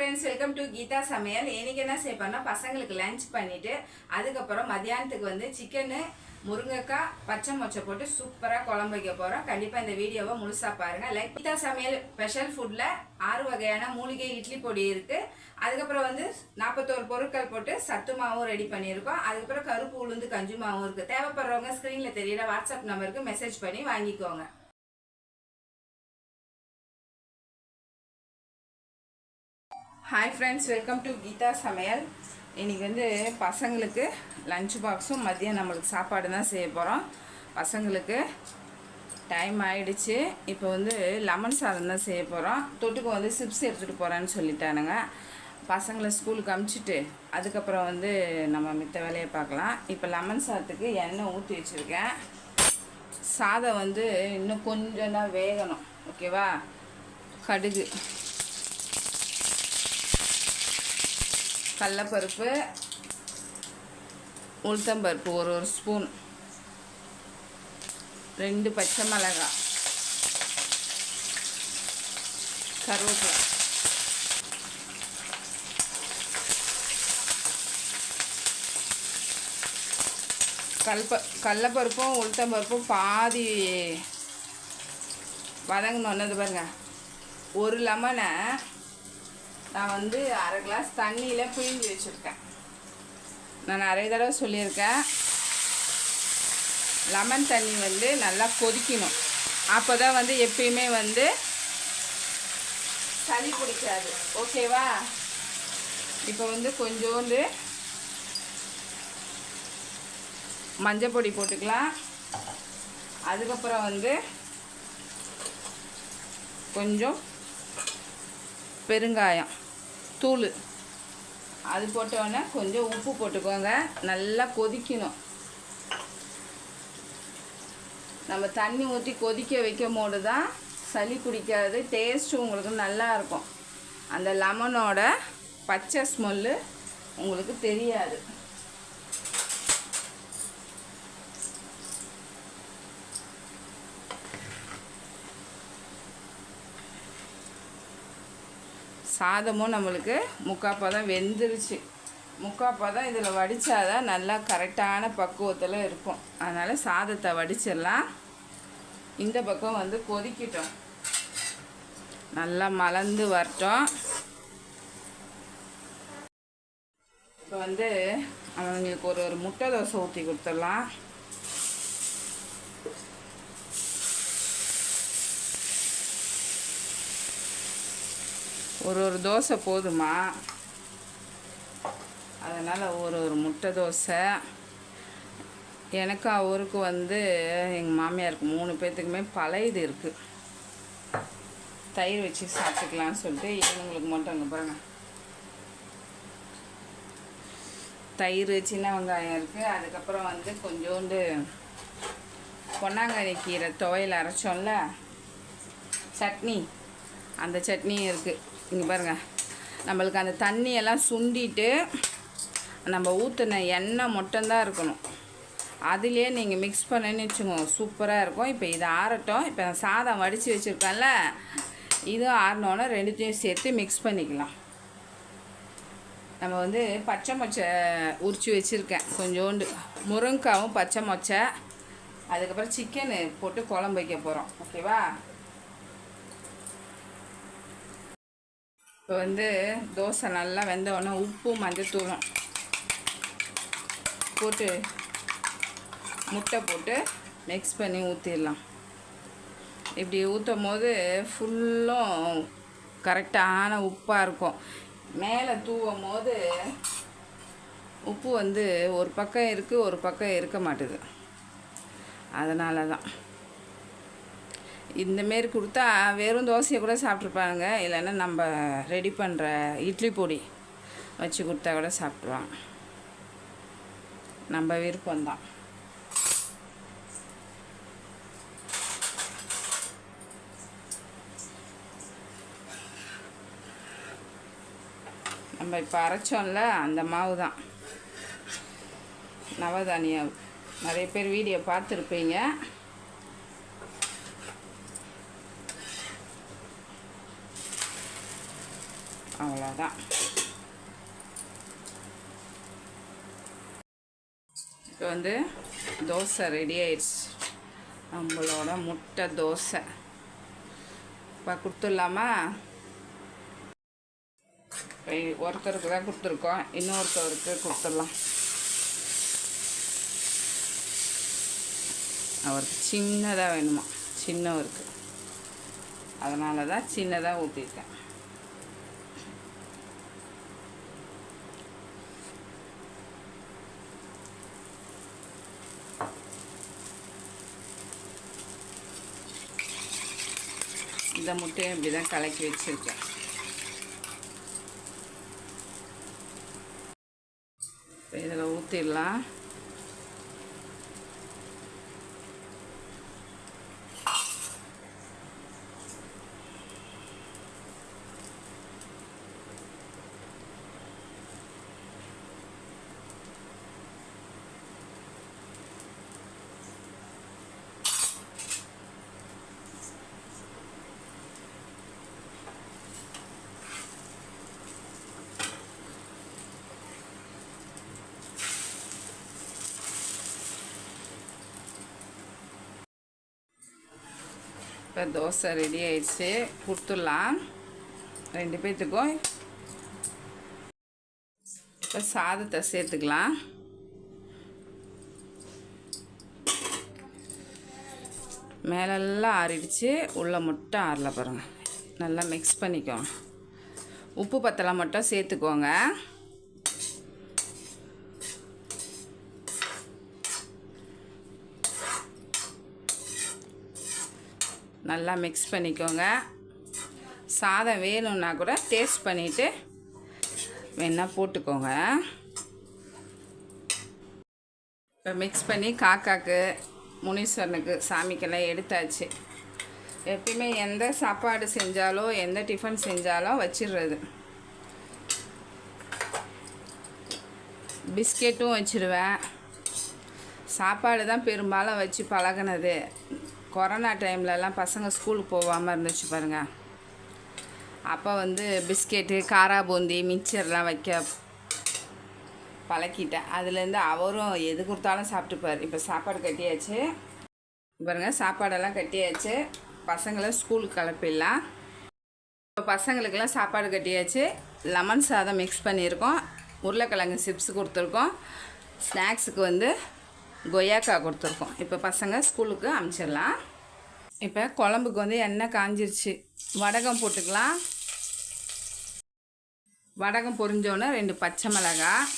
Friends welcome to Geetha சமையல் இன்னைக்கு என்ன செய்ய பசங்களுக்கு லஞ்ச் பண்ணிவிட்டு அதுக்கப்புறம் மத்தியானத்துக்கு வந்து சிக்கனு முருங்கைக்காய் பச்சை மொச்சை போட்டு சூப்பராக குழம்பு வைக்க போகிறோம் கண்டிப்பாக இந்த வீடியோவை முழுசாக பாருங்கள் லைக் கீதா சமையல் ஸ்பெஷல் ஃபுட்டில் ஆறு வகையான மூலிகை இட்லி பொடி இருக்குது அதுக்கப்புறம் வந்து நாற்பத்தோரு பொருட்கள் போட்டு சத்து மாவும் ரெடி பண்ணியிருக்கோம். அதுக்கப்புறம் கருப்பு உளுந்து கஞ்சி மாவும் இருக்குது தேவைப்படுறவங்க ஸ்க்ரீனில் தெரியிற வாட்ஸ்அப் நம்பருக்கு மெசேஜ் பண்ணி வாங்கிக்கோங்க. Hi friends welcome to Geetha சமையல் இன்றைக்கி வந்து பசங்களுக்கு லஞ்ச் பாக்ஸும் மதியம் நம்மளுக்கு சாப்பாடு தான் செய்ய போகிறோம் பசங்களுக்கு டைம் ஆகிடுச்சு இப்போ வந்து லெமன் சாதம் தான் செய்ய போகிறோம் தொட்டுக்கு வந்து சிப்ஸ் எடுத்துகிட்டு போகிறேன்னு சொல்லிட்டானுங்க. பசங்களை ஸ்கூலுக்கு அமுச்சிட்டு அதுக்கப்புறம் வந்து நம்ம மித்த வேலையை பார்க்கலாம். இப்போ லெமன் சாதத்துக்கு எண்ணெய் ஊற்றி வச்சுருக்கேன். சாதம் வந்து இன்னும் கொஞ்சம் தான் வேகணும் ஓகேவா கடுகு. கடலப்பருப்பு உளுத்தம்பருப்பு ஒரு ஒரு ஸ்பூன். ரெண்டு பச்சை மிளகாய் கருவேப்பிலை. கல்ப கடலப்பருப்பும் உளுத்தம்பருப்பும் பாதி வதங்கணுன்னது பாருங்க. ஒரு லெமனை நான் வந்து அரை கிளாஸ் தண்ணியில் பிழிஞ்சு வச்சுருக்கேன். நான் நிறைய தடவை சொல்லியிருக்கேன். லெமன் தண்ணி வந்து நல்லா கொதிக்கணும். அப்போ தான் வந்து எப்பயுமே வந்து சளி பிடிக்காது. ஓகேவா இப்போ வந்து கொஞ்சோண்டு மஞ்சள் பொடி போட்டுக்கலாம். அதுக்கப்புறம் வந்து கொஞ்சம் பெருங்காயம். தூள். அது போட்டோன்னே கொஞ்சம் உப்பு போட்டுக்கோங்க. நல்லா கொதிக்கணும். நம்ம தண்ணி ஊற்றி கொதிக்க வைக்கும் போது தான் சளி பிடிக்காது டேஸ்ட்டு உங்களுக்கு நல்லா இருக்கும். அந்த லெமனோட பச்சை ஸ்மெல்லு உங்களுக்கு தெரியாது. சாதமும் நம்மளுக்கு முக்காப்பா தான் வெந்துருச்சு. முக்காப்பா தான் இதில் வடித்தாதான் நல்லா கரெக்டான பக்குவத்தில் இருக்கும். அதனால் சாதத்தை வடிச்சிடலாம். இந்த பக்கம் வந்து கொதிக்கட்டும். நல்லா மலர்ந்து வரட்டும். இப்போ வந்து அவங்களுக்கு ஒரு ஒரு முட்டை தோசை ஊற்றி கொடுத்துடலாம். ஒரு ஒரு தோசை போதுமா? அதனால் ஒரு ஒரு முட்டை தோசை. எனக்கு அவருக்கு வந்து எங்கள் மாமியாருக்கு மூணு பேர்த்துக்குமே பழையது இருக்குது தயிர் வச்சு சாப்பிட்டுக்கலான்னு சொல்லிட்டு இவங்களுக்கு மட்டும் அங்கே பாருங்க. தயிர் சின்ன வெங்காயம் இருக்குது அதுக்கப்புறம் வந்து கொஞ்சோண்டு பொன்னாங்கண்ணி கீரை துவையல் அரைச்சோம்ல? சட்னி. அந்த சட்னியும் இருக்குது இங்கே பாருங்கள் நம்மளுக்கு அந்த தண்ணியெல்லாம் சுண்டிட்டு நம்ம ஊற்றின எண்ணெய் மட்டும்தான் இருக்கணும். அதுலேயே நீங்கள் மிக்ஸ் பண்ணேன்னு வச்சுக்கோங்க. சூப்பராக இருக்கும். இப்போ இது ஆறட்டும். இப்போ நான் சாதம் வடித்து வச்சுருக்கேன்ல. இதுவும் ஆறினோன்னே ரெண்டுத்தையும் சேர்த்து மிக்ஸ் பண்ணிக்கலாம். நம்ம வந்து பச்சை மொச்சை உரித்து வச்சுருக்கேன். கொஞ்சோண்டு. முருங்காவும் பச்சை மொச்சை. அதுக்கப்புறம் சிக்கனு போட்டு குழம்பு வைக்க போகிறோம் ஓகேவா இப்போ வந்து தோசை நல்லா வெந்த உடனே உப்பும் மஞ்சத்தூளும் போட்டு முட்டை போட்டு மிக்ஸ் பண்ணி ஊற்றிடலாம் இப்படி ஊற்றும் போது ஃபுல்லும் கரெக்டான உப்பாக இருக்கும். மேலே தூவும் போது உப்பு வந்து ஒரு பக்கம் இருக்குது ஒரு பக்கம் இருக்க மாட்டுது. அதனால தான் இந்தமாரி கொடுத்தா வெறும் தோசையை கூட சாப்பிட்ருப்பாங்க இல்லைன்னா நம்ம ரெடி பண்ணுற இட்லி பொடி வச்சு கொடுத்தா கூட சாப்பிட்ருவாங்க நம்ம விருப்பம்தான். நம்ம இப்போ அரைச்சோம்ல அந்த மாவு தான் நவதானியம். நிறைய பேர் வீடியோ பார்த்துருப்பீங்க. அவ்வளோதான் இப்போ வந்து தோசை ரெடி ஆயிடுச்சு. நம்மளோட முட்டை தோசை. இப்போ கொடுத்துடலாமா? இப்போ ஒருத்தருக்கு தான் கொடுத்துருக்கோம். இன்னொருத்தவருக்கு கொடுத்துடலாம். அவருக்கு சின்னதாக வேணுமா? சின்னவருக்கு. அதனால தான் சின்னதாக ஊற்றிருக்கேன் இந்த முட்டையும் இப்படி தான் கலக்கி வச்சுருக்கேன். இதில் ஊற்றிடலாம் இப்போ தோசை ரெடி ஆயிடுச்சு. கொடுத்துடலாம். ரெண்டு பேர்த்துக்கும் இப்போ சாதத்தை சேர்த்துக்கலாம். மேலெல்லாம் ஆறிடுச்சு. உள்ளே மட்டும் ஆறல பாருங்கள் நல்லா மிக்ஸ் பண்ணிக்கோங்க. உப்பு பத்தலை மட்டும் சேர்த்துக்கோங்க. நல்லா மிக்ஸ் பண்ணிக்கோங்க. சாதம் வேணும்னா கூட டேஸ்ட் பண்ணிவிட்டு வேணால் போட்டுக்கோங்க. இப்போ மிக்ஸ் பண்ணி காக்காக்கு முனீஸ்வரனுக்கு சாமிக்கெல்லாம் எடுத்தாச்சு. எப்பயுமே எந்த சாப்பாடு செஞ்சாலோ எந்த டிஃபன் செஞ்சாலும் வச்சிடுறது பிஸ்கெட்டும் வச்சிருவேன். சாப்பாடு தான் பெரும்பாலும் வச்சு பழகுனது. கொரோனா டைம்லலாம் பசங்க ஸ்கூலுக்கு போகாமல் இருந்துச்சு பாருங்கள் அப்போ வந்து பிஸ்கெட்டு காரா பூந்தி மிக்சர்லாம் வைக்க பழக்கிட்டேன். அதுலேருந்து அவரும் எது கொடுத்தாலும் சாப்பிட்டுப்பார். இப்போ சாப்பாடு கட்டியாச்சு. பாருங்கள் சாப்பாடெல்லாம் கட்டியாச்சு. பசங்களை ஸ்கூலுக்கு கிளப்பிடலாம். இப்போ பசங்களுக்கெல்லாம் சாப்பாடு கட்டியாச்சு. லெமன் சாதம் மிக்ஸ் பண்ணியிருக்கோம். உருளைக்கிழங்கு சிப்ஸ் கொடுத்துருக்கோம். ஸ்நாக்ஸுக்கு வந்து கொய்யாக்காய் கொடுத்துருக்கோம். இப்போ பசங்க ஸ்கூலுக்கு அனுப்பிச்சிடலாம் இப்போ குழம்புக்கு வந்து எண்ணெய் காஞ்சிருச்சு. வடகம் போட்டுக்கலாம். வடகம் பொரிஞ்சோன்னே ரெண்டு பச்சை மிளகாய்.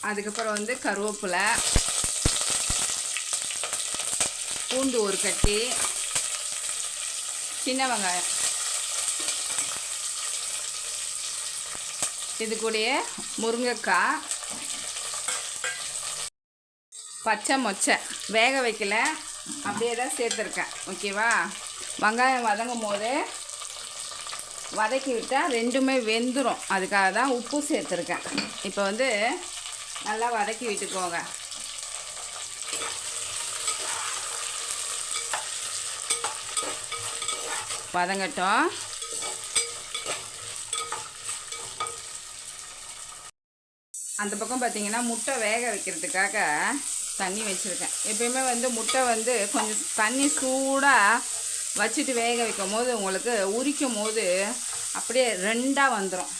அதுக்கப்புறம் வந்து கருவேப்பிலை. பூண்டு ஒரு கட்டி. சின்ன வெங்காயம். இது கூடயே முருங்கைக்காய். பச்சை மொச்சை. வேக வைக்கல. அப்படியே தான் சேர்த்துருக்கேன். ஓகேவா? வெங்காயம் வதங்கும் போது வதக்கி விட்டால் ரெண்டுமே வெந்துடும் அதுக்காக தான் உப்பு சேர்த்துருக்கேன். இப்போ வந்து நல்லா வதக்கி விட்டுக்கோங்க. வதங்கட்டும். அந்த பக்கம் பார்த்தீங்கன்னா முட்டை வேக வைக்கிறதுக்காக தண்ணி வச்சுருக்கேன். எப்பயுமே வந்து முட்டை வந்து கொஞ்சம் தண்ணி சூடாக வச்சுட்டு வேக வைக்கும் போது உங்களுக்கு உரிக்கும் போது அப்படியே ரெண்டாக வந்துடும்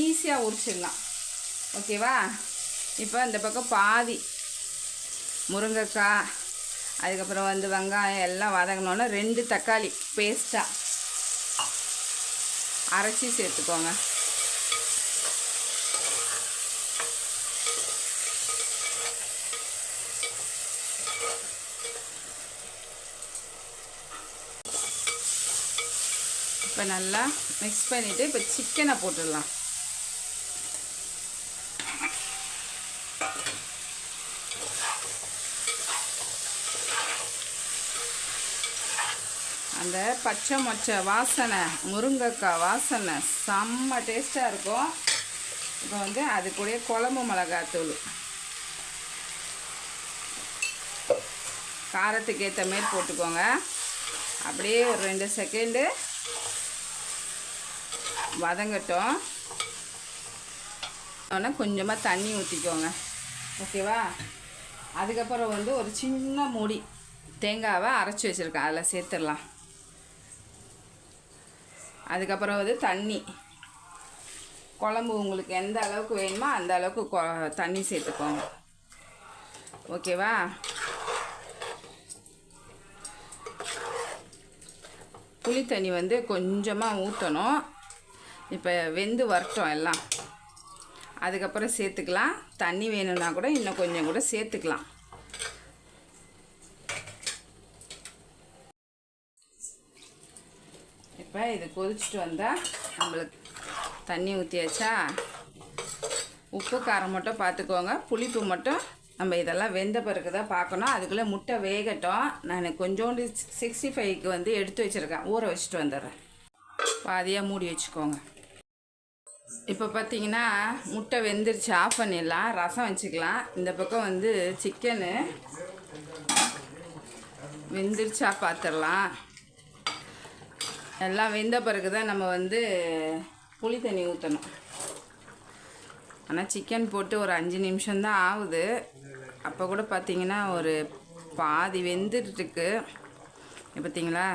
ஈஸியாக உரிச்சிடலாம். ஓகேவா இப்போ இந்த பக்கம் பாதி முருங்கைக்காய் அதுக்கப்புறம் வந்து வெங்காயம் எல்லாம் வதங்கினோன்னா ரெண்டு தக்காளி பேஸ்ட்டாக அரைச்சி சேர்த்துக்கோங்க. நல்லா மிக்ஸ் பண்ணிவிட்டு இப்போ சிக்கனை போட்டுடலாம். அந்த பச்சை மொச்சை வாசனை முருங்கைக்காய் வாசனை செம்ம டேஸ்ட்டாக இருக்கும். இப்போ வந்து அது கூட குழம்பு மிளகாத்தூள். காரத்துக்கு ஏற்ற மாரி போட்டுக்கோங்க. அப்படியே ஒரு ரெண்டு செகண்டு வதங்கட்டும். ஆனால் கொஞ்சமாக தண்ணி ஊற்றிக்கோங்க ஓகேவா? அதுக்கப்புறம் வந்து ஒரு சின்ன மூடி தேங்காவை அரைச்சி வச்சுருக்கேன். அதில் சேர்த்துடலாம். அதுக்கப்புறம் வந்து தண்ணி. குழம்பு உங்களுக்கு எந்த அளவுக்கு வேணுமோ அந்த அளவுக்கு கொ- தண்ணி சேர்த்துக்கோங்க. ஓகேவா? புளி தண்ணி வந்து கொஞ்சமாக ஊற்றணும் இப்போ வெந்து வரட்டும் எல்லாம். அதுக்கப்புறம் சேர்த்துக்கலாம். தண்ணி வேணும்னா கூட இன்னும் கொஞ்சம் கூட சேர்த்துக்கலாம். இப்போ இது கொதிச்சுட்டு வந்தால் நம்மளுக்கு தண்ணி ஊற்றியாச்சா உப்பு காரம் மட்டும் பார்த்துக்கோங்க. புளிப்பு மட்டும் நம்ம இதெல்லாம் வெந்த பிறகு தான் பார்க்கணும். அதுக்குள்ளே முட்டை வேகட்டும். நான் கொஞ்சோண்டு சிக்ஸ்டி ஃபைவ்க்கு வந்து எடுத்து வச்சுருக்கேன். ஊற வச்சுட்டு வந்துடுறேன். பாதியாக மூடி வச்சுக்கோங்க. இப்போ பார்த்தீங்கன்னா முட்டை வெந்துருச்சு. ஆஃப் பண்ணிடலாம். ரசம் வச்சுக்கலாம். இந்த பக்கம் வந்து சிக்கனு வெந்துருச்சா பார்த்துடலாம் எல்லாம் வெந்த பிறகு தான் நம்ம வந்து புளி தண்ணி ஊற்றணும் ஆனால் சிக்கன் போட்டு ஒரு அஞ்சு நிமிஷம்தான் ஆகுது. அப்போ கூட பார்த்தீங்கன்னா ஒரு பாதி வெந்துட்டுருக்கு. பார்த்தீங்களா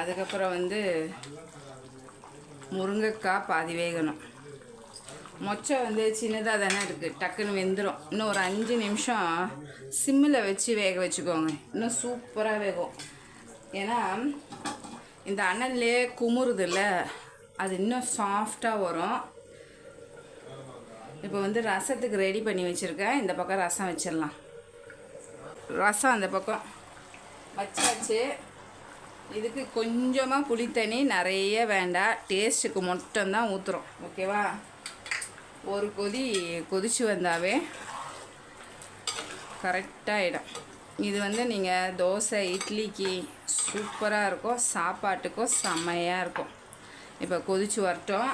அதுக்கப்புறம் வந்து முருங்கைக்காய் பாதி வேகணும் மொச்சை வந்து சின்னதாக தானே இருக்குது டக்குன்னு வெந்துடும் இன்னும் ஒரு அஞ்சு நிமிஷம் சிம்மில் வச்சு வேக வச்சுக்கோங்க. இன்னும் சூப்பராக வேகும். ஏன்னா இந்த அனல்லே குமுறுதில்ல அது இன்னும் சாஃப்டாக வரும். இப்போ வந்து ரசத்துக்கு ரெடி பண்ணி வச்சுருக்கேன். இந்த பக்கம் ரசம் வச்சிடலாம். ரசம் அந்த பக்கம் வச்சாச்சு. இதுக்கு கொஞ்சமாக புளித்தண்ணி நிறைய வேண்டாம். டேஸ்ட்டுக்கு மட்டும்தான் ஊற்றுறோம் ஓகேவா ஒரு கொதி கொதிச்சு வந்தாவே கரெக்டாகிடும் இது வந்து நீங்கள் தோசை இட்லிக்கு சூப்பராக இருக்கும். சாப்பாட்டுக்கும் செம்மையாக இருக்கும். இப்போ கொதிச்சு வரட்டும்.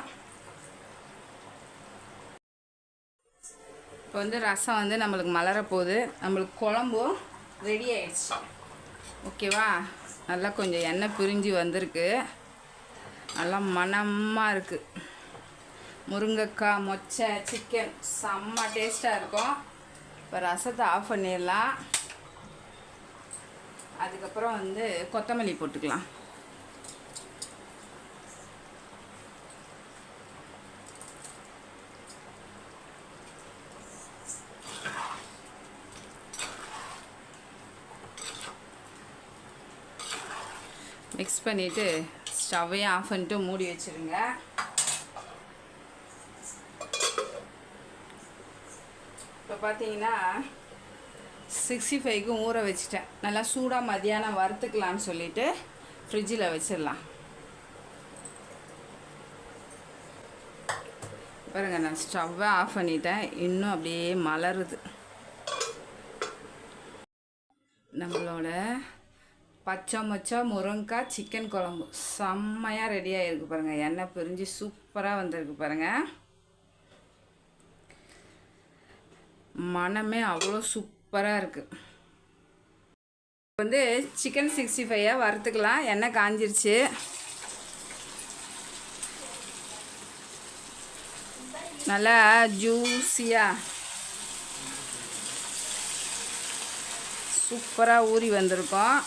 இப்போ வந்து ரசம் வந்து நம்மளுக்கு மலர போகுது நம்மளுக்கு குழம்பும் ரெடி ஆயிடுச்சு. ஓகேவா நல்லா கொஞ்சம் எண்ணெய் பிரிஞ்சு வந்திருக்கு. நல்லா மணமாக இருக்குது முருங்கைக்காய் மொச்சை சிக்கன் செம்ம டேஸ்ட்டாக இருக்கும். இப்போ ரசத்தை ஆஃப் பண்ணிடலாம். அதுக்கப்புறம் வந்து கொத்தமல்லி போட்டுக்கலாம். மிக்ஸ் பண்ணிவிட்டு ஸ்டவ்வையும் ஆஃப் பண்ணிட்டு மூடி வச்சுருங்க. இப்போ பார்த்தீங்கன்னா சிக்ஸ்டி ஃபைவ்க்கும் ஊற வச்சுட்டேன். நல்லா சூடாக மதியானம் வறுத்துக்கலான்னு சொல்லிட்டு ஃப்ரிட்ஜில் வச்சிடலாம். பாருங்க நான் ஸ்டவ்வை ஆஃப் பண்ணிட்டேன். இன்னும் அப்படியே மலருது. நம்மளோட பச்சை மொச்சா முருங்கைக்காய் சிக்கன் குழம்பு. செம்மையாக ரெடி ஆகிருக்கு பாருங்கள் எண்ணெய் பிரிஞ்சு சூப்பராக வந்திருக்கு பாருங்கள் மனமே அவ்வளோ சூப்பராக இருக்குது வந்து சிக்கன் சிக்ஸ்டி ஃபைவாக வறுத்துக்கலாம். எண்ணெய் காஞ்சிருச்சு. நல்லா ஜூஸியாக சூப்பராக ஊறி வந்திருக்கோம்.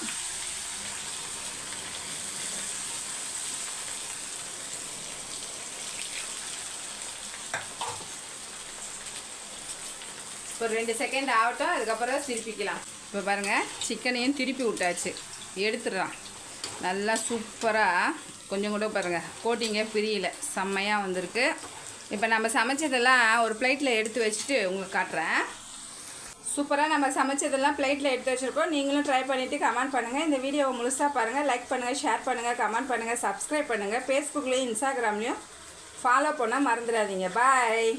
ஒரு ரெண்டு செகண்ட் ஆகட்டும் அதுக்கப்புறம் திருப்பிக்கலாம். இப்போ பாருங்கள் சிக்கனையும் திருப்பி விட்டாச்சு. எடுத்துடலாம் நல்லா சூப்பராக கொஞ்சம் கூட பாருங்கள் கோட்டிங்க பிரியல. செம்மையாக வந்திருக்கு. இப்போ நம்ம சமைச்சதெல்லாம் ஒரு பிளேட்டில் எடுத்து வச்சுட்டு உங்களுக்கு காட்டுறேன். சூப்பராக நம்ம சமைச்சதெல்லாம் பிளேட்டில் எடுத்து வச்சுருக்கோம். நீங்களும் ட்ரை பண்ணிவிட்டு கமெண்ட் பண்ணுங்கள் இந்த வீடியோவை முழுசாக பாருங்கள் லைக் பண்ணுங்கள் ஷேர் பண்ணுங்கள் கமெண்ட் பண்ணுங்கள் சப்ஸ்கிரைப் பண்ணுங்கள் ஃபேஸ்புக்லேயும் இன்ஸ்டாகிராம்லேயும் ஃபாலோ பண்ணால் மறந்துடாதீங்க. பாய்